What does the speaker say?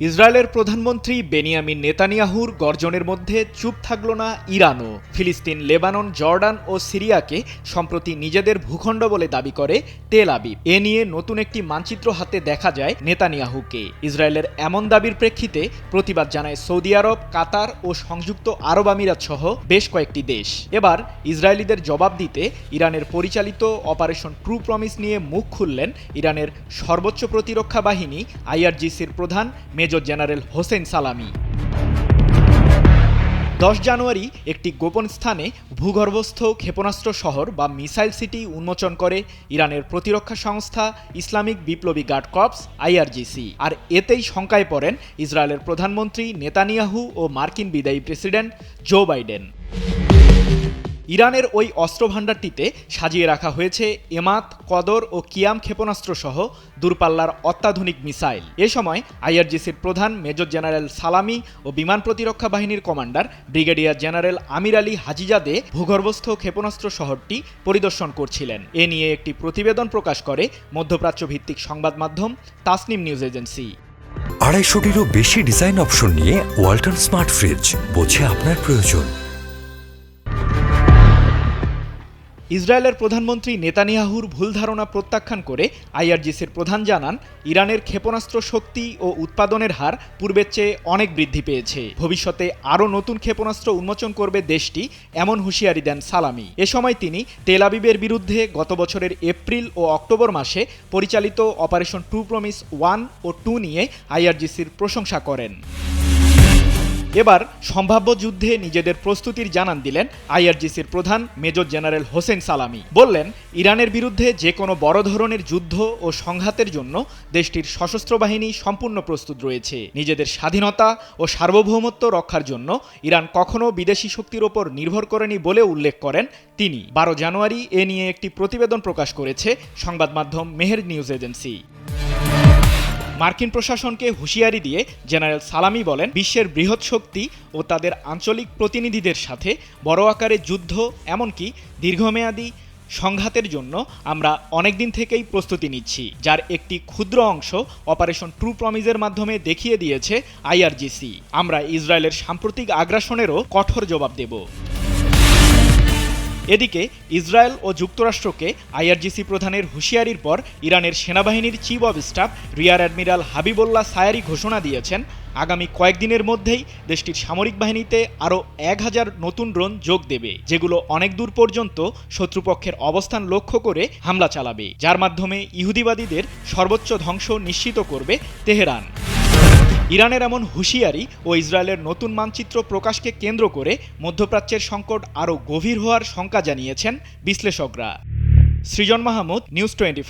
ইসরায়েলের প্রধানমন্ত্রী বেনিয়ামিন নেতানিয়াহুর গর্জনের মধ্যে চুপ থাকল না ইরানও। ফিলিস্তিন, লেবানন, জর্ডান ও সিরিয়াকে সম্প্রতি নিজেদের ভূখণ্ড বলে দাবি করে তেল আবিব। এ নিয়ে নতুন একটি মানচিত্র হাতে দেখা যায় নেতানিয়াহুকে। ইসরায়েলের এমন দাবির প্রেক্ষিতে প্রতিবাদ জানায় সৌদি আরব, কাতার ও সংযুক্ত আরব আমিরাত সহ বেশ কয়েকটি দেশ। এবার ইসরায়েলিদের জবাব দিতে ইরানের পরিচালিত অপারেশন ট্রু প্রমিস নিয়ে মুখ খুললেন ইরানের সর্বোচ্চ প্রতিরক্ষা বাহিনী আইআরজিসির প্রধান মেজর জেনারেল হোসেন সালামি। দশ জানুয়ারি একটি গোপন স্থানে ভূগর্ভস্থ ক্ষেপণাস্ত্র শহর বা মিসাইল সিটি উন্মোচন করে ইরানের প্রতিরক্ষা সংস্থা ইসলামিক বিপ্লবী গার্ড কর্পস, আইআরজিসি। আর এতেই শঙ্কায় পড়েন ইসরায়েলের প্রধানমন্ত্রী নেতানিয়াহু ও মার্কিন বিদায়ী প্রেসিডেন্ট জো বাইডেন। ইরানের ওই অস্ত্রভাণ্ডারটিতে সাজিয়ে রাখা হয়েছে এমাত, কদর ও কিয়াম ক্ষেপণাস্ত্র সহ দূরপাল্লার অত্যাধুনিক মিসাইল। এ সময় আইআরজিসির প্রধান মেজর জেনারেল সালামি ও বিমান প্রতিরক্ষা বাহিনীর commander brigadier general Amir Ali Hajizadeh ভূগর্ভস্থ ক্ষেপণাস্ত্র শহরটি পরিদর্শন করছিলেন। এ নিয়ে একটি প্রতিবেদন প্রকাশ করে মধ্যপ্রাচ্য ভিত্তিক সংবাদ মাধ্যম তাসনিম নিউজ এজেন্সি। আড়াইশোটিরও বেশি ডিজাইন অপশন নিয়ে ওয়ালটন স্মার্ট ফ্রিজ বোঝে আপনার প্রয়োজন। ইসরায়েলের প্রধানমন্ত্রী নেতানিয়াহুর ভুল ধারণা প্রত্যাখ্যান করে আইআরজিসির প্রধান জানান, ইরানের ক্ষেপণাস্ত্র শক্তি ও উৎপাদনের হার পূর্বের চেয়ে অনেক বৃদ্ধি পেয়েছে। ভবিষ্যতে আরও নতুন ক্ষেপণাস্ত্র উন্মোচন করবে দেশটি, এমন হুঁশিয়ারি দেন সালামি। এ সময় তিনি তেল আবিবের বিরুদ্ধে গত বছরের এপ্রিল ও অক্টোবর মাসে পরিচালিত অপারেশন টু প্রমিস ওয়ান ও টু নিয়ে আইআরজিসির প্রশংসা করেন। এবার সম্ভাব্য যুদ্ধে নিজেদের প্রস্তুতির জানান দিলেন আইআরজিসির প্রধান মেজর জেনারেল হোসেন সালামি। বললেন, ইরানের বিরুদ্ধে যে কোনো বড় ধরনের যুদ্ধ ও সংঘাতের জন্য দেশটির সশস্ত্র বাহিনী সম্পূর্ণ প্রস্তুত রয়েছে। নিজেদের স্বাধীনতা ও সার্বভৌমত্ব রক্ষার জন্য ইরান কখনো বিদেশি শক্তির ওপর নির্ভর করেনি বলে উল্লেখ করেন তিনি। বারো জানুয়ারি এ নিয়ে একটি প্রতিবেদন প্রকাশ করেছে সংবাদ মাধ্যম মেহের নিউজ এজেন্সি। মার্কিন প্রশাসনকে হুঁশিয়ারি দিয়ে জেনারেল সালামি বলেন, বিশ্বের বৃহৎ শক্তি ও তাদের আঞ্চলিক প্রতিনিধিদের সাথে বড় আকারে যুদ্ধ, এমনকি দীর্ঘমেয়াদী সংঘাতের জন্য আমরা অনেক দিন থেকেই প্রস্তুতি নিচ্ছি, যার একটি ক্ষুদ্র অংশ অপারেশন ট্রু প্রমিজের মাধ্যমে দেখিয়ে দিয়েছে আইআরজিসি। আমরা ইসরায়েলের সাম্প্রতিক আগ্রাসনেরও কঠোর জবাব দেব। এদিকে ইসরায়েল ও যুক্তরাষ্ট্রকে আইআরজিসি প্রধানের হুঁশিয়ারির পর ইরানের সেনাবাহিনীর chief of staff rear admiral Habibullah Sayari ঘোষণা দিয়েছেন। আগামী কয়েকদিনের মধ্যেই দেশটির সামরিক বাহিনীতে আরও এক হাজার নতুন ড্রোন যোগ দেবে, যেগুলো অনেক দূর পর্যন্ত শত্রুপক্ষের অবস্থান লক্ষ্য করে হামলা চালাবে, যার মাধ্যমে ইহুদিবাদীদের সর্বোচ্চ ধ্বংস নিশ্চিত করবে তেহরান। ইরানের এমন হুঁশিয়ারি ও ইসরায়েলের নতুন মানচিত্র প্রকাশকে কেন্দ্র করে মধ্যপ্রাচ্যের সংকট আরও গভীর হওয়ার শঙ্কা জানিয়েছেন বিশ্লেষকরা। সৃজন মাহমুদ নিউজ টোয়েন্টি